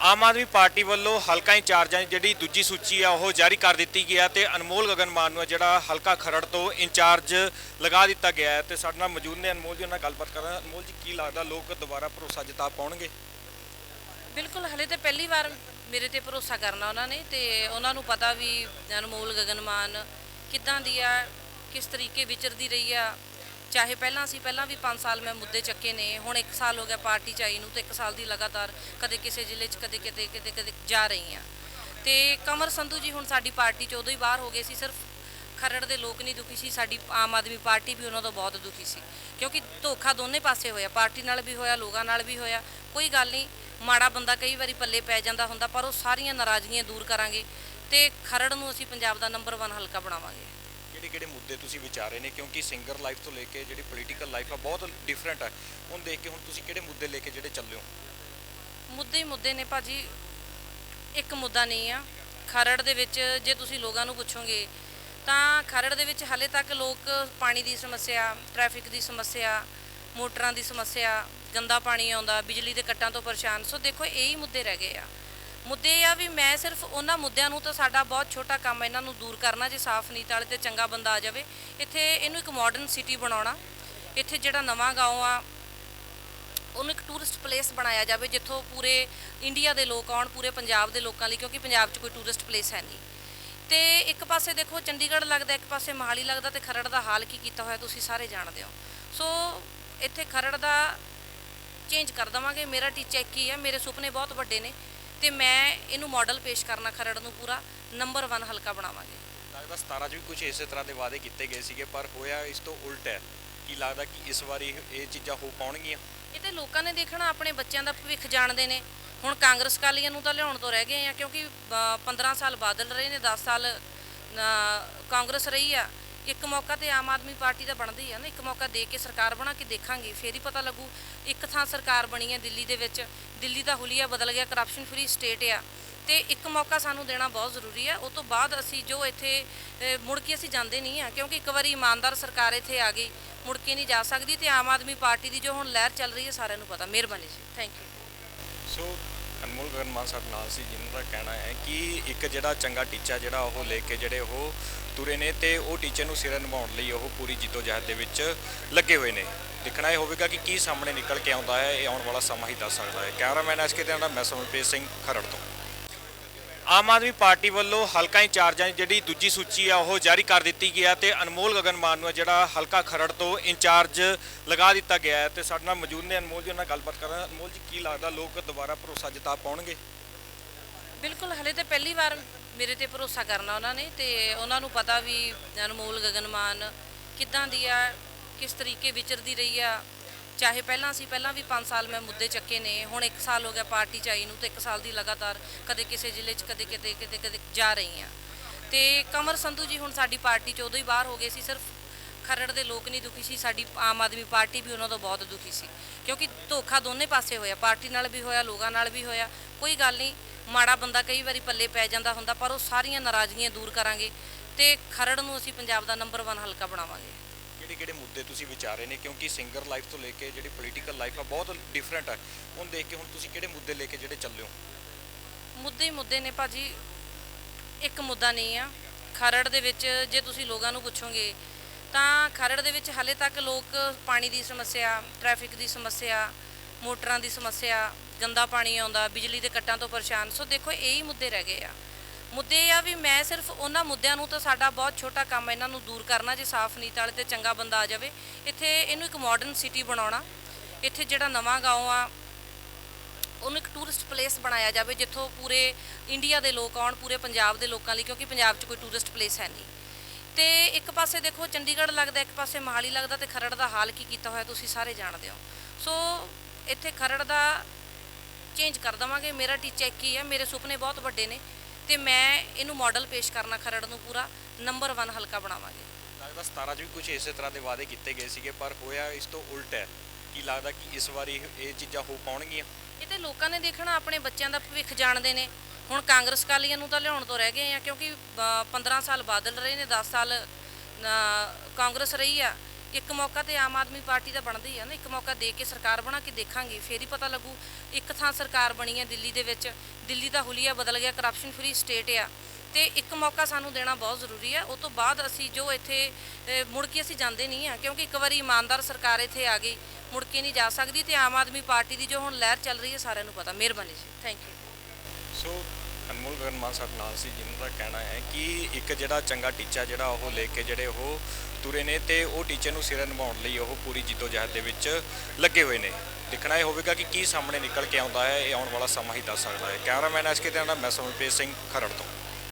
Aam Aadmi party ਵੱਲੋਂ ਹਲਕਾ ਇੰਚਾਰਜਾਂ ਦੀ ਜਿਹੜੀ ਦੂਜੀ ਸੂਚੀ ਆ, ਉਹ ਜਾਰੀ ਕਰ ਦਿੱਤੀ ਗਈ ਹੈ ਤੇ ਅਨਮੋਲ ਗਗਨ ਮਾਨ ਨੂੰ ਜਿਹੜਾ ਹਲਕਾ ਖਰੜ ਤੋਂ ਇੰਚਾਰਜ ਲਗਾ ਦਿੱਤਾ ਗਿਆ ਹੈ ਤੇ ਸਾਡੇ ਨਾਲ ਮੌਜੂਦ ਨੇ ਅਨਮੋਲ ਜੀ, ਉਹਨਾਂ ਨਾਲ ਗੱਲਬਾਤ ਕਰਾਂ ਅਨਮੋਲ ਜੀ, ਕੀ ਲੱਗਦਾ ਲੋਕ ਦੁਬਾਰਾ ਭਰੋਸਾ ਜਤਾ ਪਾਉਣਗੇ ਬਿਲਕੁਲ, ਹਲੇ ਤੇ ਪਹਿਲੀ ਵਾਰ ਮੇਰੇ ਤੇ ਭਰੋਸਾ ਕਰਨਾ ਉਹਨਾਂ ਨੇ ਤੇ ਉਹਨਾਂ ਨੂੰ ਪਤਾ ਵੀ ਅਨਮੋਲ ਗਗਨ ਮਾਨ ਕਿੱਦਾਂ ਦੀ ਆ, ਕਿਸ ਤਰੀਕੇ ਵਿਚਰਦੀ ਰਹੀ ਆ। ਚਾਹੇ ਪਹਿਲਾਂ ਅਸੀਂ ਪਹਿਲਾਂ ਵੀ 5 ਸਾਲ ਮੈਂ ਮੁੱਦੇ ਚੱਕੇ ਨੇ। ਹੁਣ 1 ਸਾਲ ਹੋ ਗਿਆ ਪਾਰਟੀ ਚ ਆਈ ਨੂੰ ਤੇ 1 ਸਾਲ ਦੀ ਲਗਾਤਾਰ ਕਦੇ ਕਿਸੇ ਜ਼ਿਲ੍ਹੇ 'ਚ, ਕਦੇ ਕਿਤੇ ਕਿਤੇ ਕਦੇ ਜਾ ਰਹੀ ਆ ਤੇ ਕਮਰ ਸੰਧੂ ਜੀ ਹੁਣ ਸਾਡੀ ਪਾਰਟੀ ਚ ਉਦੋਂ ਹੀ ਬਾਹਰ ਹੋ ਗਏ ਸੀ, ਸਿਰਫ ਖਰੜ ਦੇ ਲੋਕ ਨਹੀਂ ਦੁਖੀ ਸੀ, ਸਾਡੀ ਆਮ ਆਦਮੀ ਪਾਰਟੀ ਵੀ ਉਹਨਾਂ ਤੋਂ ਬਹੁਤ ਦੁਖੀ ਸੀ। ਕਿਉਂਕਿ ਧੋਖਾ ਦੋਨੇ ਪਾਸੇ ਹੋਇਆ, ਪਾਰਟੀ ਨਾਲ ਵੀ ਹੋਇਆ, ਲੋਕਾਂ ਨਾਲ ਵੀ ਹੋਇਆ, ਕੋਈ ਗੱਲ ਨਹੀਂ, ਮਾੜਾ ਬੰਦਾ ਕਈ ਵਾਰੀ ਪੱਲੇ ਪੈ ਜਾਂਦਾ ਹੁੰਦਾ, ਪਰ ਉਹ ਸਾਰੀਆਂ ਨਾਰਾਜ਼ਗੀਆਂ ਦੂਰ ਕਰਾਂਗੇ ਤੇ ਖਰੜ ਨੂੰ ਅਸੀਂ ਪੰਜਾਬ ਦਾ ਨੰਬਰ 1 ਹਲਕਾ ਬਣਾਵਾਂਗੇ। ਕਿਹੜੇ ਕਿਹੜੇ ਮੁੱਦੇ ਤੁਸੀਂ ਵਿਚਾਰੇ ਨੇ? ਕਿਉਂਕਿ ਸਿੰਗਰ ਲਾਈਫ ਤੋਂ ਲੈ ਕੇ ਜਿਹੜੀ ਪੋਲੀਟੀਕਲ ਲਾਈਫ ਆ, ਬਹੁਤ ਡਿਫਰੈਂਟ ਹੈ ਹੁਣ ਦੇਖ ਕੇ ਹੁਣ ਤੁਸੀਂ ਕਿਹੜੇ ਮੁੱਦੇ ਲੈ ਕੇ ਜਿਹੜੇ ਚੱਲੇ ਹੋ? ਮੁੱਦੇ ਹੀ ਮੁੱਦੇ ਨੇ ਭਾਜੀ। ਇੱਕ ਮੁੱਦਾ ਨਹੀਂ ਆ। ਖਰੜ ਦੇ ਵਿੱਚ ਜੇ ਤੁਸੀਂ ਲੋਕਾਂ ਨੂੰ ਪੁੱਛੋਗੇ, ਤਾਂ ਖਰੜ ਦੇ ਵਿੱਚ ਹਲੇ ਤੱਕ ਲੋਕ ਪਾਣੀ ਦੀ ਸਮੱਸਿਆ ਟ੍ਰੈਫਿਕ ਦੀ ਸਮੱਸਿਆ, ਮੋਟਰਾਂ ਦੀ ਸਮੱਸਿਆ, ਗੰਦਾ ਪਾਣੀ ਆਉਂਦਾ, ਬਿਜਲੀ ਦੇ ਕੱਟਾਂ ਤੋਂ ਪਰੇਸ਼ਾਨ। ਸੋ ਦੇਖੋ, ਇਹੀ ਮੁੱਦੇ ਰਹਿ ਗਏ ਆ। ਮੁੱਦੇ ਇਹ ਆ ਵੀ ਮੈਂ ਸਿਰਫ ਉਹਨਾਂ ਮੁੱਦਿਆਂ ਨੂੰ ਤਾਂ ਸਾਡਾ ਬਹੁਤ ਛੋਟਾ ਕੰਮ ਇਹਨਾਂ ਨੂੰ ਦੂਰ ਕਰਨਾ, ਜੇ ਸਾਫ਼ ਨੀਤ ਵਾਲੇ ਤੇ ਚੰਗਾ ਬੰਦਾ ਆ ਜਾਵੇ। ਇੱਥੇ ਇਹਨੂੰ ਇੱਕ ਮਾਡਰਨ ਸਿਟੀ ਬਣਾਉਣਾ, ਇੱਥੇ ਜਿਹੜਾ ਨਵਾਂ گاਉਂ ਆ, ਉਹਨੂੰ ਇੱਕ ਟੂਰਿਸਟ ਪਲੇਸ ਬਣਾਇਆ ਜਾਵੇ, ਜਿੱਥੋਂ ਪੂਰੇ ਇੰਡੀਆ ਦੇ ਲੋਕ ਆਉਣ, ਪੂਰੇ ਪੰਜਾਬ ਦੇ ਲੋਕਾਂ ਲਈ, ਕਿਉਂਕਿ ਪੰਜਾਬ 'ਚ ਕੋਈ ਟੂਰਿਸਟ ਪਲੇਸ ਹੈ ਨਹੀਂ। ਤੇ ਇੱਕ ਪਾਸੇ ਦੇਖੋ, ਚੰਡੀਗੜ੍ਹ ਲੱਗਦਾ, ਇੱਕ ਪਾਸੇ ਮਹਾਲੀ ਲੱਗਦਾ, ਤੇ ਖਰੜ ਦਾ ਹਾਲ ਕੀ ਕੀਤਾ ਹੋਇਆ ਤੁਸੀਂ ਸਾਰੇ ਜਾਣਦੇ ਹੋ। ਸੋ ਇੱਥੇ ਖਰੜ ਦਾ ਚੇਂਜ ਕਰ ਦਵਾਂਗੇ। ਮੇਰਾ ਟੀਚਾ ਕੀ ਹੈ ਮੇਰੇ ਸੁਪਨੇ ਬਹੁਤ ਵੱਡੇ ਨੇ। ਤੇ ਮੈਂ ਇਹਨੂੰ ਮਾਡਲ ਪੇਸ਼ ਕਰਨਾ ਖਰੜ ਨੂੰ ਪੂਰਾ ਨੰਬਰ 1 ਹਲਕਾ ਬਣਾਵਾਂਗੇ। ਲੱਗਦਾ 17 ਚ ਵੀ ਕੁਝ ਇਸੇ ਤਰ੍ਹਾਂ ਦੇ ਵਾਅਦੇ ਕੀਤੇ ਗਏ ਸੀਗੇ ਪਰ ਹੋਇਆ ਇਸ ਤੋਂ ਉਲਟ ਹੈ। ਕੀ ਲੱਗਦਾ ਕਿ ਇਸ ਵਾਰੀ ਇਹ ਚੀਜ਼ਾਂ ਹੋ ਪਾਉਣਗੀਆਂ? ਇਹ ਤੇ ਲੋਕਾਂ ਨੇ ਦੇਖਣਾ ਆਪਣੇ ਬੱਚਿਆਂ ਦਾ ਭਵਿੱਖ ਜਾਣਦੇ ਨੇ। ਹੁਣ ਕਾਂਗਰਸ ਕਾਲੀਆਂ ਨੂੰ ਤਾਂ ਲਿਆਉਣ ਤੋਂ ਰਹਿ ਗਏ ਆ ਕਿਉਂਕਿ ਅ, 15 ਸਾਲ ਬਾਦਲ ਰਹੇ ਨੇ 10 ਸਾਲ ਕਾਂਗਰਸ ਰਹੀ ਆ। ਇੱਕ ਮੌਕਾ ਤੇ ਆਮ ਆਦਮੀ ਪਾਰਟੀ ਦਾ ਬਣਦੀ ਆ ਨਾ ਇੱਕ ਮੌਕਾ ਦੇ ਕੇ ਸਰਕਾਰ ਬਣਾ ਕੇ ਦੇਖਾਂਗੇ ਫੇਰ ਹੀ ਪਤਾ ਲੱਗੂ। ਇੱਕ ਥਾਂ ਸਰਕਾਰ ਬਣੀ ਹੈ ਦਿੱਲੀ ਦੇ ਵਿੱਚ ਦਿੱਲੀ ਦਾ ਹੁਲੀਆ ਬਦਲ ਗਿਆ ਕਰਪਸ਼ਨ ਫਰੀ ਸਟੇਟ ਆ। ਤੇ ਇੱਕ ਮੌਕਾ ਸਾਨੂੰ ਦੇਣਾ ਬਹੁਤ ਜ਼ਰੂਰੀ ਹੈ ਉਹ ਤੋਂ ਬਾਅਦ ਅਸੀਂ ਜੋ ਇੱਥੇ ਮੁੜ ਕੇ ਅਸੀਂ ਜਾਂਦੇ ਨਹੀਂ ਆ, ਕਿਉਂਕਿ ਇੱਕ ਵਾਰੀ ਇਮਾਨਦਾਰ ਸਰਕਾਰ ਇੱਥੇ ਆ ਗਈ, ਮੁੜ ਕੇ ਨਹੀਂ ਜਾ ਸਕਦੀ। ਤੇ ਆਮ ਆਦਮੀ ਪਾਰਟੀ ਦੀ ਜੋ ਹੁਣ ਲਹਿਰ ਚੱਲ ਰਹੀ ਹੈ, ਸਾਰਿਆਂ ਨੂੰ ਪਤਾ। ਮਿਹਰਬਾਨੀ ਜੀ। Thank you so Anmol Gagan Maan ਸਾਡੇ ਨਾਲ ਸੀ, ਜਿਨ੍ਹਾਂ ਦਾ ਕਹਿਣਾ ਹੈ ਕਿ ਇੱਕ ਜਿਹੜਾ ਚੰਗਾ ਟੀਚਾ ਜਿਹੜਾ ਉਹ ਲੈ ਕੇ ਜਿਹੜੇ ਉਹ ਤੁਰੇ ਨੇ ਤੇ ਉਹ ਟੀਚੇ ਨੂੰ ਸਿਰੇ ਨਿਭਾਉਣ ਲਈ ਉਹ ਪੂਰੀ ਜੀਤੋ ਜਹਿਦ ਦੇ ਵਿੱਚ ਲੱਗੇ ਹੋਏ ਨੇ। ਦੇਖਣਾ ਇਹ ਹੋਵੇਗਾ ਕਿ ਕੀ ਸਾਹਮਣੇ ਨਿਕਲ ਕੇ ਆਉਂਦਾ ਹੈ, ਇਹ ਆਉਣ ਵਾਲਾ ਸਮਾਂ ਹੀ ਦੱਸ ਸਕਦਾ ਹੈ। ਕੈਮਰਾਮੈਨ ਐਸਕੇ ਦੇ ਨਾਲ ਮੈਂ ਸਮਰਪ੍ਰੀਤ ਸਿੰਘ, ਖਰੜ ਤੋਂ। ਆਮ ਆਦਮੀ ਪਾਰਟੀ ਵੱਲੋਂ ਹਲਕਾ ਇੰਚਾਰਜਾਂ ਦੀ ਜਿਹੜੀ ਦੂਜੀ ਸੂਚੀ ਆ, ਉਹ ਜਾਰੀ ਕਰ ਦਿੱਤੀ ਗਈ ਹੈ ਤੇ ਅਨਮੋਲ ਗਗਨ ਮਾਨ ਨੂੰ ਜਿਹੜਾ ਹਲਕਾ ਖਰੜ ਤੋਂ ਇੰਚਾਰਜ ਲਗਾ ਦਿੱਤਾ ਗਿਆ ਹੈ ਤੇ ਸਾਡੇ ਨਾਲ ਮੌਜੂਦ ਨੇ ਅਨਮੋਲ ਜੀ, ਉਹਨਾਂ ਨਾਲ ਗੱਲਬਾਤ ਕਰਾਂ ਅਨਮੋਲ ਜੀ, ਕੀ ਲੱਗਦਾ ਲੋਕ ਦੁਬਾਰਾ ਭਰੋਸਾ ਜਤਾ ਪਾਉਣਗੇ? ਬਿਲਕੁਲ, ਹਲੇ ਤੇ ਪਹਿਲੀ ਵਾਰ ਮੇਰੇ ਤੇ ਭਰੋਸਾ ਕਰਨਾ ਉਹਨਾਂ ਨੇ ਤੇ ਉਹਨਾਂ ਨੂੰ ਪਤਾ ਵੀ ਅਨਮੋਲ ਗਗਨ ਮਾਨ ਕਿੱਦਾਂ ਦੀ ਆ, ਕਿਸ ਤਰੀਕੇ ਵਿਚਰਦੀ ਰਹੀ ਆ। ਚਾਹੇ ਪਹਿਲਾਂ ਅਸੀਂ ਪਹਿਲਾਂ ਵੀ 5 ਸਾਲ ਮੈਂ ਮੁੱਦੇ ਚੱਕੇ ਨੇ, ਹੁਣ 1 ਸਾਲ ਹੋ ਗਿਆ ਪਾਰਟੀ ਚ ਆਈ ਨੂੰ, ਤੇ 1 ਸਾਲ ਦੀ ਲਗਾਤਾਰ ਕਦੇ ਕਿਸੇ ਜ਼ਿਲ੍ਹੇ 'ਚ, ਕਦੇ ਕਿਤੇ ਕਿਤੇ ਕਦੇ ਜਾ ਰਹੀ ਆ ਤੇ ਕਮਰ ਸੰਧੂ ਜੀ ਹੁਣ ਸਾਡੀ ਪਾਰਟੀ ਚ ਉਦੋਂ ਹੀ ਬਾਹਰ ਹੋ ਗਏ ਸੀ, ਸਿਰਫ ਖਰੜ ਦੇ ਲੋਕ ਨਹੀਂ ਦੁਖੀ ਸੀ, ਸਾਡੀ ਆਮ ਆਦਮੀ ਪਾਰਟੀ ਵੀ ਉਹਨਾਂ ਤੋਂ ਬਹੁਤ ਦੁਖੀ ਸੀ। ਕਿਉਂਕਿ ਧੋਖਾ ਦੋਨੇ ਪਾਸੇ ਹੋਇਆ, ਪਾਰਟੀ ਨਾਲ ਵੀ ਹੋਇਆ, ਲੋਕਾਂ ਨਾਲ ਵੀ ਹੋਇਆ, ਕੋਈ ਗੱਲ ਨਹੀਂ, ਮਾੜਾ ਬੰਦਾ ਕਈ ਵਾਰੀ ਪੱਲੇ ਪੈ ਜਾਂਦਾ ਹੁੰਦਾ, ਪਰ ਉਹ ਸਾਰੀਆਂ ਨਾਰਾਜ਼ਗੀਆਂ ਦੂਰ ਕਰਾਂਗੇ ਤੇ ਖਰੜ ਨੂੰ ਅਸੀਂ ਪੰਜਾਬ ਦਾ ਨੰਬਰ 1 ਹਲਕਾ ਬਣਾਵਾਂਗੇ। ਕਿਹੜੇ ਕਿਹੜੇ ਮੁੱਦੇ ਤੁਸੀਂ ਵਿਚਾਰੇ ਨੇ? ਕਿਉਂਕਿ ਸਿੰਗਰ ਲਾਈਫ ਤੋਂ ਲੈ ਕੇ ਜਿਹੜੀ ਪੋਲੀਟੀਕਲ ਲਾਈਫ ਆ, ਬਹੁਤ ਡਿਫਰੈਂਟ ਹੈ ਹੁਣ ਦੇਖ ਕੇ ਹੁਣ ਤੁਸੀਂ ਕਿਹੜੇ ਮੁੱਦੇ ਲੈ ਕੇ ਜਿਹੜੇ ਚੱਲੇ ਹੋ? ਮੁੱਦੇ ਹੀ ਮੁੱਦੇ ਨੇ ਭਾਜੀ। ਇੱਕ ਮੁੱਦਾ ਨਹੀਂ ਆ। ਖਰੜ ਦੇ ਵਿੱਚ ਜੇ ਤੁਸੀਂ ਲੋਕਾਂ ਨੂੰ ਪੁੱਛੋਗੇ, ਤਾਂ ਖਰੜ ਦੇ ਵਿੱਚ ਹਲੇ ਤੱਕ ਲੋਕ ਪਾਣੀ ਦੀ ਸਮੱਸਿਆ ਟ੍ਰੈਫਿਕ ਦੀ ਸਮੱਸਿਆ, ਮੋਟਰਾਂ ਦੀ ਸਮੱਸਿਆ, ਗੰਦਾ ਪਾਣੀ ਆਉਂਦਾ, ਬਿਜਲੀ ਦੇ ਕੱਟਾਂ ਤੋਂ ਪਰੇਸ਼ਾਨ। ਸੋ ਦੇਖੋ, ਇਹੀ ਮੁੱਦੇ ਰਹਿ ਗਏ ਆ। ਮੁੱਦੇ ਇਹ ਆ ਵੀ ਮੈਂ ਸਿਰਫ ਉਹਨਾਂ ਮੁੱਦਿਆਂ ਨੂੰ ਤਾਂ ਸਾਡਾ ਬਹੁਤ ਛੋਟਾ ਕੰਮ ਹੈ ਇਹਨਾਂ ਨੂੰ ਦੂਰ ਕਰਨਾ ਜੇ ਸਾਫ਼ ਨੀਤ ਵਾਲੇ ਤੇ ਚੰਗਾ ਬੰਦਾ ਆ ਜਾਵੇ ਇੱਥੇ ਇਹਨੂੰ ਇੱਕ ਮਾਡਰਨ ਸਿਟੀ ਬਣਾਉਣਾ ਇੱਥੇ ਜਿਹੜਾ ਨਵਾਂ گاؤں ਆ ਉਹਨੂੰ ਇੱਕ ਟੂਰਿਸਟ ਪਲੇਸ ਬਣਾਇਆ ਜਾਵੇ ਜਿੱਥੋਂ ਪੂਰੇ ਇੰਡੀਆ ਦੇ ਲੋਕ ਆਉਣ ਪੂਰੇ ਪੰਜਾਬ ਦੇ ਲੋਕਾਂ ਲਈ ਕਿਉਂਕਿ ਪੰਜਾਬ 'ਚ ਕੋਈ ਟੂਰਿਸਟ ਪਲੇਸ ਹੈ ਨਹੀਂ ਤੇ ਇੱਕ ਪਾਸੇ ਦੇਖੋ ਚੰਡੀਗੜ੍ਹ ਲੱਗਦਾ ਇੱਕ ਪਾਸੇ ਮਹਾਲੀ ਲੱਗਦਾ ਤੇ ਖਰੜ ਦਾ ਹਾਲ ਕੀ ਕੀਤਾ ਹੋਇਆ ਤੁਸੀਂ ਸਾਰੇ ਜਾਣਦੇ ਹੋ ਸੋ ਇੱਥੇ ਖਰੜ ਦਾ ਚੇਂਜ ਕਰ ਦਵਾਂਗੇ ਮੇਰਾ ਟੀਚਾ ਇੱਕ ਹੀ ਹੈ ਮੇਰੇ ਸੁਪਨੇ ਬਹੁਤ ਵੱਡੇ ਨੇ ਤੇ ਮੈਂ ਇਹਨੂੰ ਮਾਡਲ ਪੇਸ਼ ਕਰਨਾ ਖਰੜ ਨੂੰ ਪੂਰਾ ਨੰਬਰ 1 ਹਲਕਾ ਬਣਾਵਾਂਗੇ। ਲੱਗਦਾ 17 ਚ ਵੀ ਕੁਝ ਇਸੇ ਤਰ੍ਹਾਂ ਦੇ ਵਾਅਦੇ ਕੀਤੇ ਗਏ ਸੀਗੇ ਪਰ ਹੋਇਆ ਇਸ ਤੋਂ ਉਲਟ ਹੈ। ਕੀ ਲੱਗਦਾ ਕਿ ਇਸ ਵਾਰੀ ਇਹ ਚੀਜ਼ਾਂ ਹੋ ਪਾਉਣਗੀਆਂ? ਇਹ ਤੇ ਲੋਕਾਂ ਨੇ ਦੇਖਣਾ ਆਪਣੇ ਬੱਚਿਆਂ ਦਾ ਭਵਿੱਖ ਜਾਣਦੇ ਨੇ। ਹੁਣ ਕਾਂਗਰਸ ਕਾਲੀਆਂ ਨੂੰ ਤਾਂ ਲਿਆਉਣ ਤੋਂ ਰਹਿ ਗਏ ਆ ਕਿਉਂਕਿ ਅ, 15 ਸਾਲ ਬਾਦਲ ਰਹੇ ਨੇ 10 ਸਾਲ ਕਾਂਗਰਸ ਰਹੀ ਆ। ਇੱਕ ਮੌਕਾ ਤੇ ਆਮ ਆਦਮੀ ਪਾਰਟੀ ਦਾ ਬਣਦਾ ਹੀ ਆ ਨਾ, ਇੱਕ ਮੌਕਾ ਦੇ ਕੇ ਸਰਕਾਰ ਬਣਾ ਕੇ ਦੇਖਾਂਗੇ, ਫੇਰ ਹੀ ਪਤਾ ਲੱਗੂ, ਇੱਕ ਥਾਂ ਸਰਕਾਰ ਬਣੀ ਹੈ ਦਿੱਲੀ ਦੇ ਵਿੱਚ, ਦਿੱਲੀ ਦਾ ਹੁਲੀਆ ਬਦਲ ਗਿਆ ਕਰਪਸ਼ਨ ਫਰੀ ਸਟੇਟ ਆ। ਤੇ ਇੱਕ ਮੌਕਾ ਸਾਨੂੰ ਦੇਣਾ ਬਹੁਤ ਜ਼ਰੂਰੀ ਹੈ ਉਹ ਤੋਂ ਬਾਅਦ ਅਸੀਂ ਜੋ ਇੱਥੇ ਮੁੜ ਕੇ ਅਸੀਂ ਜਾਂਦੇ ਨਹੀਂ ਆ, ਕਿਉਂਕਿ ਇੱਕ ਵਾਰੀ ਇਮਾਨਦਾਰ ਸਰਕਾਰ ਇੱਥੇ ਆ ਗਈ, ਮੁੜ ਕੇ ਨਹੀਂ ਜਾ ਸਕਦੀ ਤੇ ਆਮ ਆਦਮੀ ਪਾਰਟੀ ਦੀ ਜੋ ਹੁਣ ਲਹਿਰ ਚੱਲ ਰਹੀ ਹੈ ਸਾਰਿਆਂ ਨੂੰ ਪਤਾ, ਮਿਹਰਬਾਨੀ ਜੀ thank you so Anmol Gagan ਸਾਡੇ ਨਾਲ ਸੀ ਜਿਨ੍ਹਾਂ ਦਾ ਕਹਿਣਾ ਹੈ ਕਿ ਇੱਕ ਜਿਹੜਾ ਚੰਗਾ ਟੀਚਾ ਜਿਹੜਾ ਉਹ ਲੈ ਕੇ ਜਿਹੜੇ ਉਹ ਤੁਰੇ ਨੇ ਤੇ ਉਹ ਟੀਚੇ ਨੂੰ ਸਿਰੇ ਨਿਭਾਉਣ ਲਈ ਉਹ ਪੂਰੀ ਜੀਤੋ-ਜਹਿਦ ਦੇ ਵਿੱਚ ਲੱਗੇ ਹੋਏ ਨੇ। ਦੇਖਣਾ ਇਹ ਹੋਵੇਗਾ ਕਿ ਕੀ ਸਾਹਮਣੇ ਨਿਕਲ ਕੇ ਆਉਂਦਾ ਹੈ, ਇਹ ਆਉਣ ਵਾਲਾ ਸਮਾਂ ਹੀ ਦੱਸ ਸਕਦਾ ਹੈ। ਕੈਮਰਾਮੈਨ ਐਸਕੇ ਦੇ ਨਾਲ ਮੈਂ ਸਮਰਪ੍ਰੀਤ ਸਿੰਘ, ਖਰੜ ਤੋਂ।